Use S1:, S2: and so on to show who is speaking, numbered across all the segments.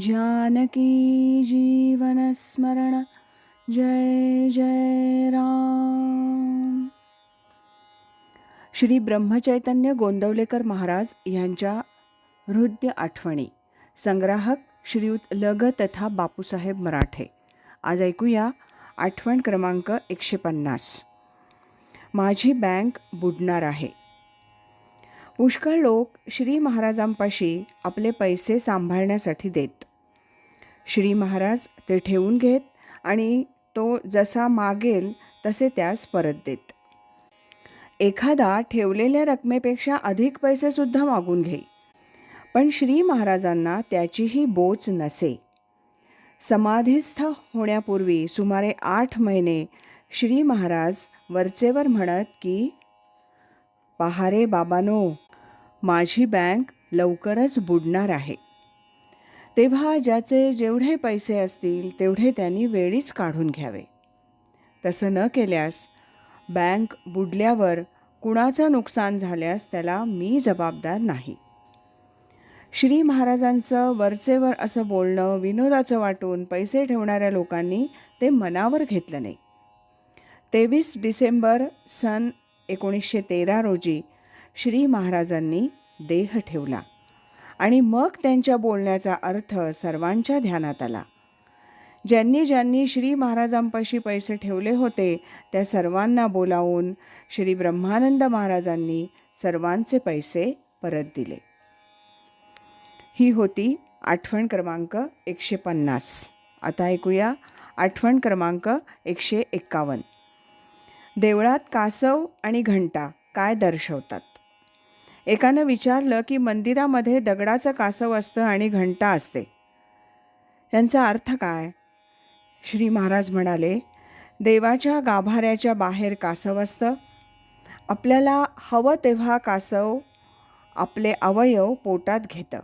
S1: जानकी जीवनस्मरण जय जय राम। श्री ब्रह्मचैतन्य गोंदवलेकर महाराज यांच्या हृदय आठवणी। संग्राहक श्रीयुत लग तथा बापूसाहेब मराठे। आज ऐकूया आठवण क्रमांक एकशे पन्नास। माझी बँक बुडणार आहे। पुष्कळ लोक श्री महाराजांपाशी आपले पैसे सांभाळण्यासाठी देत। श्री महाराज ते ठेवून घेत आणि तो जसा मागेल तसे त्यास परत देत. एखादा ठेवलेल्या रकमेपेक्षा अधिक पैसेसुद्धा मागून घेई. पण श्री महाराजांना त्याचीही बोच नसे. समाधीस्थ होण्यापूर्वी सुमारे आठ महिने श्री महाराज वरचेवर म्हणत की पहारे बाबानो माझी बँक लवकरच बुडणार आहे. तेव्हा ज्याचे जेवढे पैसे असतील तेवढे त्यांनी वेळीच काढून घ्यावे. तसं न केल्यास बँक बुडल्यावर कुणाचं नुकसान झाल्यास त्याला मी जबाबदार नाही. श्री महाराजांचं वरचेवर असं बोलणं विनोदाचं वाटून पैसे ठेवणाऱ्या लोकांनी ते मनावर घेतलं नाही. तेवीस डिसेंबर सन एकोणीसशे तेरा रोजी श्री महाराजांनी देह ठेवला. आणि मग त्यांच्या बोलण्याचा अर्थ सर्वांच्या ध्यानात आला. ज्यांनी ज्यांनी श्री महाराजांपाशी पैसे ठेवले होते त्या सर्वांना बोलावून श्री ब्रह्मानंद महाराजांनी सर्वांचे पैसे परत दिले. ही होती आठवण क्रमांक एकशे पन्नास. आता ऐकूया आठवण क्रमांक एकशे एक्कावन्न देवळात कासव आणि घंटा काय दर्शवतात? एकानं विचारलं की मंदिरामध्ये दगडाचं कासव असतं आणि घंटा असते. यांचा अर्थ काय? श्री महाराज म्हणाले देवाच्या गाभाऱ्याच्या बाहेर कासव असतं. आपल्याला हवं तेव्हा कासव आपले अवयव पोटात घेतं.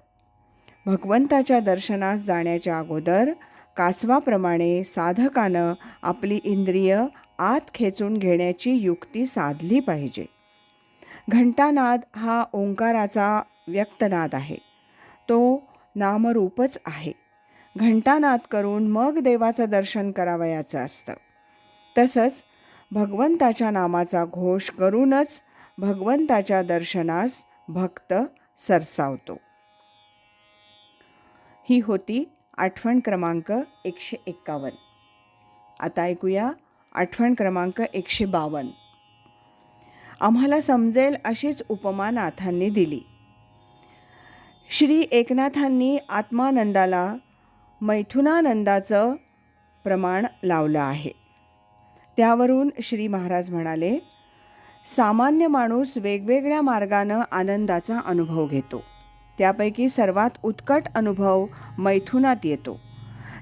S1: भगवंताच्या दर्शनास जाण्याच्या अगोदर कासवाप्रमाणे साधकानं आपली इंद्रिय आत खेचून घेण्याची युक्ती साधली पाहिजे. घंटानाद हा ओंकाराचा व्यक्तनाद आहे. तो नामरूपच आहे. घंटानाद करून मग देवाचं दर्शन करावयाचं असतं. तसंच भगवंताच्या नामाचा घोष करूनच भगवंताच्या दर्शनास भक्त सरसावतो. ही होती आठवण क्रमांक एकशे एक्कावन्न आता ऐकूया आठवण क्रमांक एकशे बावन्न. आम्हाला समजेल अशीच उपमा नाथांनी दिली. श्री एकनाथांनी आत्मानंदाला मैथुनानंदाचं प्रमाण लावलं आहे. त्यावरून श्री महाराज म्हणाले सामान्य माणूस वेगवेगळ्या मार्गानं आनंदाचा अनुभव घेतो. त्यापैकी सर्वात उत्कट अनुभव मैथुनात येतो.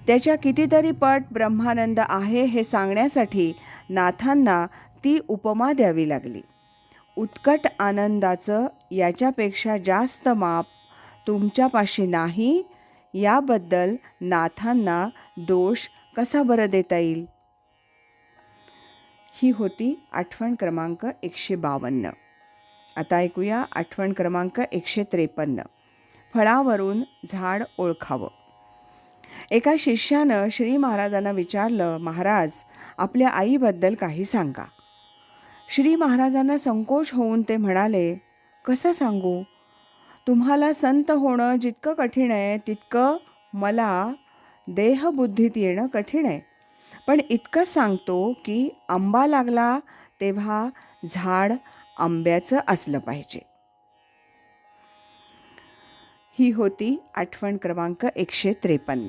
S1: त्याच्या कितीतरी पट ब्रह्मानंद आहे हे सांगण्यासाठी नाथांना ती उपमा द्यावी लागली. उत्कट आनंदाचं याच्यापेक्षा जास्त माप तुमच्यापाशी नाही याबद्दल नाथांना दोष कसा बरं देता येईल? ही होती आठवण क्रमांक एकशे बावन्न. आता ऐकूया आठवण क्रमांक एकशे त्रेपन्न. फळावरून झाड ओळखावं. एका शिष्यानं श्री महाराजांना विचारलं महाराज आपल्या आईबद्दल काही सांगा. श्री महाराजांना संकोच होऊन ते म्हणाले कसं सांगू? तुम्हाला संत होणं जितकं कठीण आहे तितकं मला देहबुद्धीत येणं कठीण आहे. पण इतकंच सांगतो की आंबा लागला तेव्हा झाड आंब्याचं असलं पाहिजे. ही होती आठवण क्रमांक एकशे त्रेपन्न.